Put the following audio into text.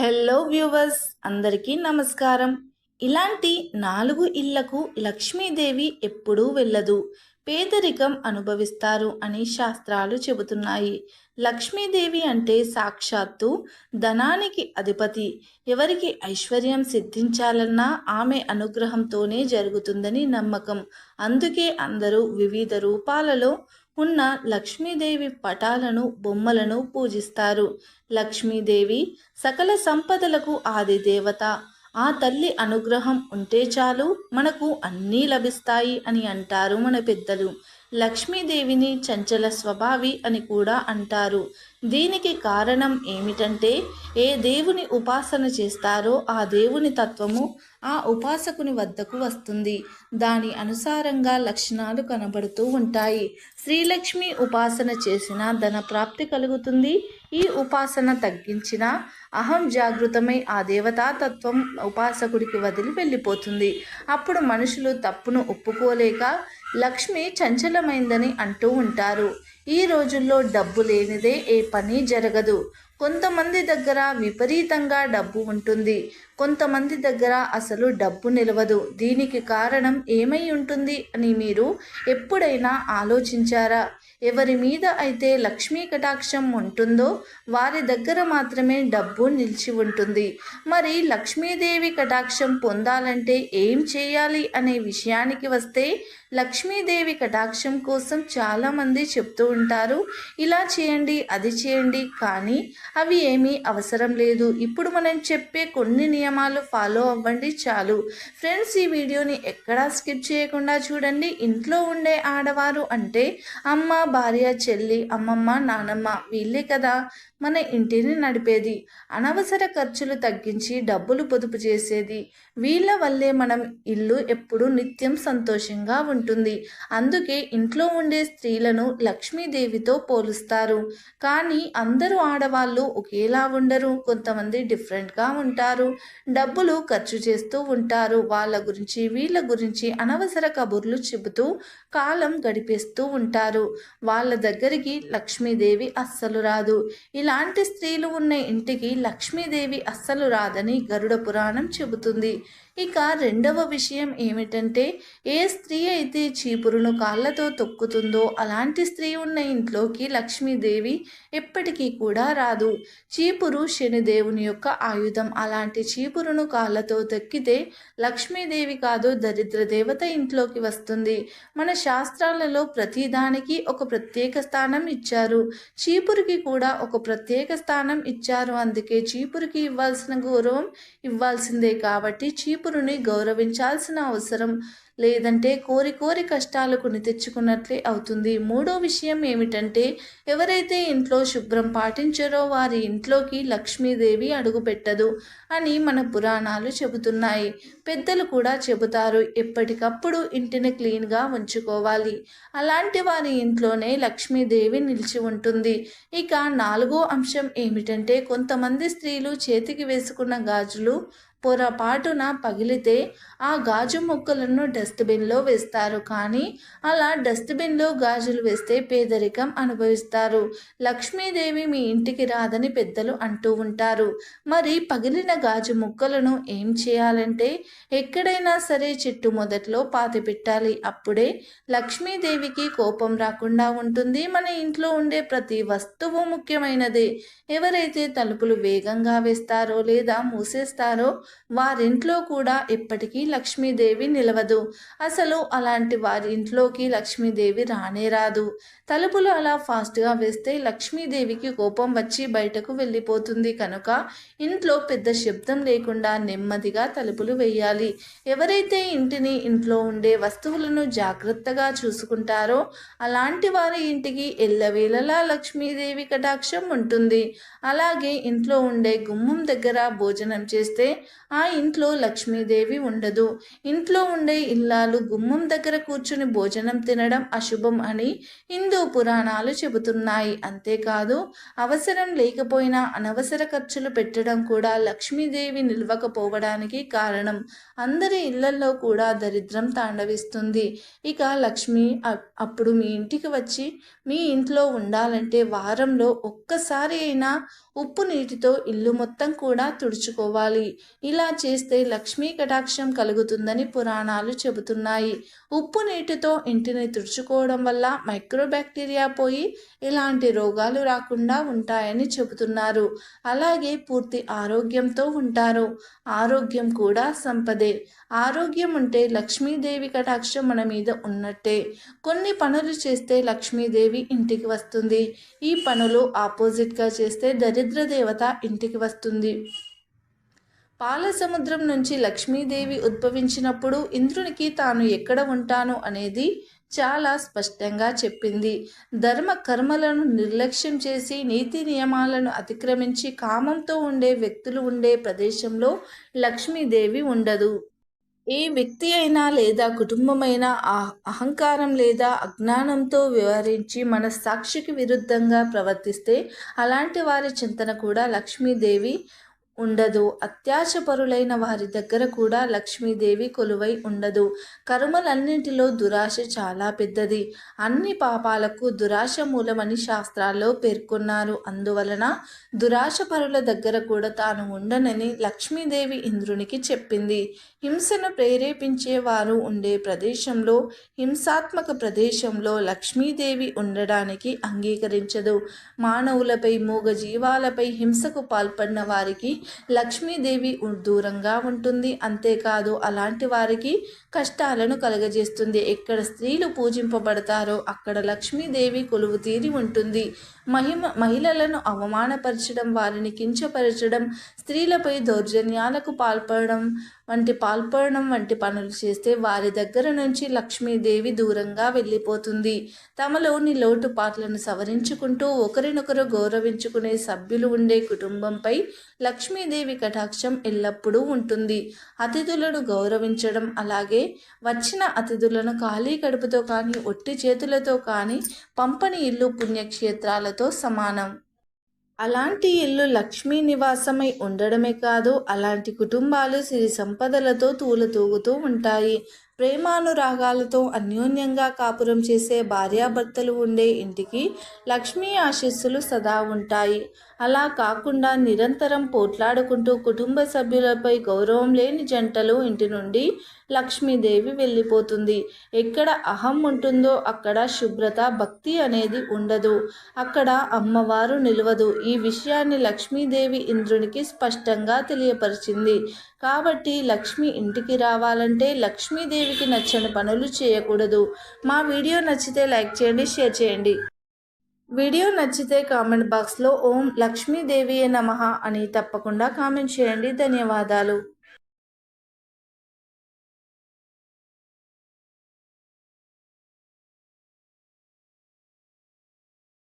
Hello viewers అందరికీ నమస్కారం. ఇలాంటి నాలుగు ఇళ్ళకు లక్ష్మీదేవి ఎప్పుడూ వెళ్ళదు. పేదరికం అనుభవిస్తారు అని శాస్త్రాలు చెబుతున్నాయి. లక్ష్మీదేవి అంటే సాక్షాత్తు ధనానికి అధిపతి. ఎవరికి ఐశ్వర్యం సిద్ధించాలన్నా ఆమె అనుగ్రహంతోనే జరుగుతుందని నమ్మకం. అందుకే అందరూ వివిధ రూపాలలో ఉన్న లక్ష్మీదేవి పటాలను బొమ్మలను పూజిస్తారు. లక్ష్మీదేవి సకల సంపదలకు ఆది దేవత. ఆ తల్లి అనుగ్రహం ఉంటే చాలు మనకు అన్నీ లభిస్తాయి అని అంటారు మన పెద్దలు. లక్ష్మీదేవిని చంచల స్వభావి అని కూడా అంటారు. దీనికి కారణం ఏమిటంటే ఏ దేవుని ఉపాసన చేస్తారో ఆ దేవుని తత్వము ఆ ఉపాసకుని వద్దకు వస్తుంది. దాని అనుసారంగా లక్షణాలు కనబడుతూ ఉంటాయి. శ్రీలక్ష్మి ఉపాసన చేసిన ధన ప్రాప్తి కలుగుతుంది. ఈ ఉపాసన తగ్గించిన అహం జాగృతమై ఆ దేవతాతత్వం ఉపాసకుడికి వదిలి వెళ్ళిపోతుంది. అప్పుడు మనుషులు తప్పును ఒప్పుకోలేక లక్ష్మి చంచలమైందని అంటూ ఉంటారు. ఈ రోజుల్లో డబ్బు లేనిదే ఏ పని జరగదు. కొంతమంది దగ్గర విపరీతంగా డబ్బు ఉంటుంది. కొంతమంది దగ్గర అసలు డబ్బు నిలవదు. దీనికి కారణం ఏమై ఉంటుంది అని మీరు ఎప్పుడైనా ఆలోచించారా? ఎవరి మీద అయితే లక్ష్మీ కటాక్షం ఉంటుందో వారి దగ్గర మాత్రమే డబ్బు నిలిచి ఉంటుంది. మరి లక్ష్మీదేవి కటాక్షం పొందాలంటే ఏం చేయాలి అనే విషయానికి వస్తే లక్ష్మీదేవి కటాక్షం కోసం చాలామంది చెప్తూ ఉంటారు. ఇలా చేయండి అది చేయండి కానీ అవి ఏమీ అవసరం లేదు. ఇప్పుడు మనం చెప్పే కొన్ని నియమాలు ఫాలో అవ్వండి చాలు. ఫ్రెండ్స్ ఈ వీడియోని ఎక్కడా స్కిప్ చేయకుండా చూడండి. ఇంట్లో ఉండే ఆడవారు అంటే అమ్మ భార్య చెల్లి అమ్మమ్మ నానమ్మ వీళ్ళే కదా మన ఇంటిని నడిపేది. అనవసర ఖర్చులు తగ్గించి డబ్బులు పొదుపు చేసేది. వీళ్ళ వల్లే మనం ఇల్లు ఎప్పుడు నిత్యం సంతోషంగా ఉంటుంది. అందుకే ఇంట్లో ఉండే స్త్రీలను లక్ష్మీదేవితో పోలుస్తారు. కానీ అందరూ ఆడవాళ్ళు ఒకేలా ఉండరు. కొంతమంది డిఫరెంట్గా ఉంటారు. డబ్బులు ఖర్చు చేస్తూ ఉంటారు. వాళ్ళ గురించి వీళ్ళ గురించి అనవసర కబుర్లు చెబుతూ కాలం గడిపేస్తూ ఉంటారు. వాళ్ళ దగ్గరికి లక్ష్మీదేవి అస్సలు రాదు. ఇలాంటి స్త్రీలు ఉన్న ఇంటికి లక్ష్మీదేవి అస్సలు రాదని గరుడ పురాణం చెబుతుంది. ఇక రెండవ విషయం ఏమిటంటే ఏ స్త్రీ అయితే చీపురును కాళ్ళతో తొక్కుతుందో అలాంటి స్త్రీ ఉన్న ఇంట్లోకి లక్ష్మీదేవి ఎప్పటికీ కూడా రాదు. చీపురు శనిదేవుని యొక్క ఆయుధం. అలాంటి చీపురును కాళ్ళతో తొక్కితే లక్ష్మీదేవి కాదు దరిద్ర దేవత ఇంట్లోకి వస్తుంది. మన శాస్త్రాలలో ప్రతిదానికి ఒక ప్రత్యేక స్థానం ఇచ్చారు. చీపురుకి కూడా ఒక ప్రత్యేక స్థానం ఇచ్చారు. అందుకే చీపురుకి ఇవ్వాల్సిన గౌరవం ఇవ్వాల్సిందే కాబట్టి చీపురుని గౌరవించాల్సిన అవసరం లేదంటే కోరి కోరి కష్టాలు కొని తెచ్చుకున్నట్లే అవుతుంది. మూడో విషయం ఏమిటంటే ఎవరైతే ఇంట్లో శుభ్రం పాటించారో వారి ఇంట్లోకి లక్ష్మీదేవి అడుగుపెట్టదు అని మన పురాణాలు చెబుతున్నాయి. పెద్దలు కూడా చెబుతారు ఎప్పటికప్పుడు ఇంటిని క్లీన్గా ఉంచుకోవాలి. అలాంటి వారి ఇంట్లోనే లక్ష్మీదేవి నిలిచి ఉంటుంది. ఇక నాలుగో అంశం ఏమిటంటే కొంతమంది స్త్రీలు చేతికి వేసుకున్న గాజులు పొరపాటున పగిలితే ఆ గాజు ముక్కలను డస్ట్బిన్లో వేస్తారు. కానీ అలా డస్ట్బిన్లో గాజులు వేస్తే పేదరికం అనుభవిస్తారు. లక్ష్మీదేవి మీ ఇంటికి రాదని పెద్దలు అంటూ ఉంటారు. మరి పగిలిన గాజు ముక్కలను ఏం చేయాలంటే ఎక్కడైనా సరే చెట్టు మొదట్లో పాతి పెట్టాలి. అప్పుడే లక్ష్మీదేవికి కోపం రాకుండా ఉంటుంది. మన ఇంట్లో ఉండే ప్రతి వస్తువు ముఖ్యమైనదే. ఎవరైతే తలుపులు వేగంగా వేస్తారో లేదా మూసేస్తారో వారింట్లో కూడా ఎప్పటికీ లక్ష్మీదేవి నిలవదు. అసలు అలాంటి వారి ఇంట్లోకి లక్ష్మీదేవి రానే రాదు. తలుపులు అలా ఫాస్ట్గా వేస్తే లక్ష్మీదేవికి కోపం వచ్చి బయటకు వెళ్ళిపోతుంది కనుక ఇంట్లో పెద్ద శబ్దం లేకుండా నెమ్మదిగా తలుపులు వేయాలి. ఎవరైతే ఇంటిని ఇంట్లో ఉండే వస్తువులను జాగ్రత్తగా చూసుకుంటారో అలాంటి వారి ఇంటికి ఎల్లవేళలా లక్ష్మీదేవి కటాక్షం ఉంటుంది. అలాగే ఇంట్లో ఉండే గుమ్మం దగ్గర భోజనం చేస్తే ఆ ఇంట్లో లక్ష్మీదేవి ఉండదు. ఇంట్లో ఉండే ఇల్లాలు గుమ్మం దగ్గర కూర్చుని భోజనం తినడం అశుభం అని హిందూ పురాణాలు చెబుతున్నాయి. అంతేకాదు అవసరం లేకపోయినా అనవసర ఖర్చులు పెట్టడం కూడా లక్ష్మీదేవి నిల్వకపోవడానికి కారణం. అందరి ఇళ్ళలో కూడా దరిద్రం తాండవిస్తుంది. ఇక లక్ష్మి అప్పుడు మీ ఇంటికి వచ్చి మీ ఇంట్లో ఉండాలంటే వారంలో ఒక్కసారి అయినా ఉప్పు నీటితో ఇల్లు మొత్తం కూడా తుడుచుకోవాలి. ఇలా చేస్తే లక్ష్మీ కటాక్షం కలుగుతుందని పురాణాలు చెబుతున్నాయి. ఉప్పు నీటితో ఇంటిని తుడుచుకోవడం వల్ల మైక్రోబ్యాక్టీరియా పోయి ఇలాంటి రోగాలు రాకుండా ఉంటాయని చెబుతున్నారు. అలాగే పూర్తి ఆరోగ్యంతో ఉంటారు. ఆరోగ్యం కూడా సంపదే. ఆరోగ్యం ఉంటే లక్ష్మీదేవి కటాక్షం మన మీద ఉన్నట్టే. కొన్ని పనులు చేస్తే లక్ష్మీదేవి ఇంటికి వస్తుంది. ఈ పనులు ఆపోజిట్గా చేస్తే దరి దరిద్ర దేవత ఇంటికి వస్తుంది. పాల సముద్రం నుంచి లక్ష్మీదేవి ఉద్భవించినప్పుడు ఇంద్రునికి తాను ఎక్కడ ఉంటాను అనేది చాలా స్పష్టంగా చెప్పింది. ధర్మ కర్మలను నిర్లక్ష్యం చేసి నీతి నియమాలను అతిక్రమించి కామంతో ఉండే వ్యక్తులు ఉండే ప్రదేశంలో లక్ష్మీదేవి ఉండదు. ఏ వ్యక్తి అయినా లేదా కుటుంబమైనా ఆ అహంకారం లేదా అజ్ఞానంతో వ్యవహరించి మన సాక్షికి విరుద్ధంగా ప్రవర్తిస్తే అలాంటి వారి చింతన కూడా లక్ష్మీదేవి ఉండదు. అత్యాశపరులైన వారి దగ్గర కూడా లక్ష్మీదేవి కొలువై ఉండదు. కర్మలన్నింటిలో దురాశ చాలా పెద్దది. అన్ని పాపాలకు దురాశ మూలమని శాస్త్రాల్లో పేర్కొన్నారు. అందువలన దురాశపరుల దగ్గర కూడా తాను ఉండనని లక్ష్మీదేవి ఇంద్రునికి చెప్పింది. హింసను ప్రేరేపించే వారు ఉండే ప్రదేశంలో హింసాత్మక ప్రదేశంలో లక్ష్మీదేవి ఉండడానికి అంగీకరించదు. మానవులపై మూగ జీవాలపై హింసకు పాల్పడిన వారికి లక్ష్మీదేవి దూరంగా ఉంటుంది. అంతేకాదు అలాంటి వారికి కష్టాలను కలగజేస్తుంది. ఎక్కడ స్త్రీలు పూజింపబడతారో అక్కడ లక్ష్మీదేవి కొలువు తీరి ఉంటుంది. మహిమ మహిళలను అవమానపరచడం వారిని కించపరచడం స్త్రీలపై దౌర్జన్యాలకు పాల్పడడం వంటి పాల్పడడం వంటి పనులు చేస్తే వారి దగ్గర నుంచి లక్ష్మీదేవి దూరంగా వెళ్ళిపోతుంది. తమలోని లోటుపాట్లను సవరించుకుంటూ ఒకరినొకరు గౌరవించుకునే సభ్యులు ఉండే కుటుంబంపై లక్ష్మీ లక్ష్మీదేవి కటాక్షం ఎల్లప్పుడూ ఉంటుంది. అతిథులను గౌరవించడం అలాగే వచ్చిన అతిథులను ఖాళీ కడుపుతో కానీ ఒట్టి చేతులతో కానీ పంపని ఇల్లు పుణ్యక్షేత్రాలతో సమానం. అలాంటి ఇల్లు లక్ష్మీ నివాసమై ఉండడమే కాదు అలాంటి కుటుంబాలు సిరి సంపదలతో తూలతూగుతూ ఉంటాయి. ప్రేమానురాగాలతో అన్యోన్యంగా కాపురం చేసే భార్యాభర్తలు ఉండే ఇంటికి లక్ష్మీ ఆశీస్సులు సదా ఉంటాయి. అలా కాకుండా నిరంతరం పోట్లాడుకుంటూ కుటుంబ సభ్యులపై గౌరవం లేని జంటలు ఇంటి నుండి లక్ష్మీదేవి వెళ్ళిపోతుంది. ఎక్కడ అహం ఉంటుందో అక్కడ శుభ్రత భక్తి అనేది ఉండదు. అక్కడ అమ్మవారు నిలవదు. ఈ విషయాన్ని లక్ష్మీదేవి ఇంద్రునికి స్పష్టంగా తెలియపరిచింది. కాబట్టి లక్ష్మి ఇంటికి రావాలంటే లక్ష్మీదేవికి నచ్చని పనులు చేయకూడదు. మా వీడియో నచ్చితే లైక్ చేయండి షేర్ చేయండి. వీడియో నచ్చితే కామెంట్ బాక్స్లో ఓం లక్ష్మీదేవియే నమ అని తప్పకుండా కామెంట్ చేయండి. ధన్యవాదాలు.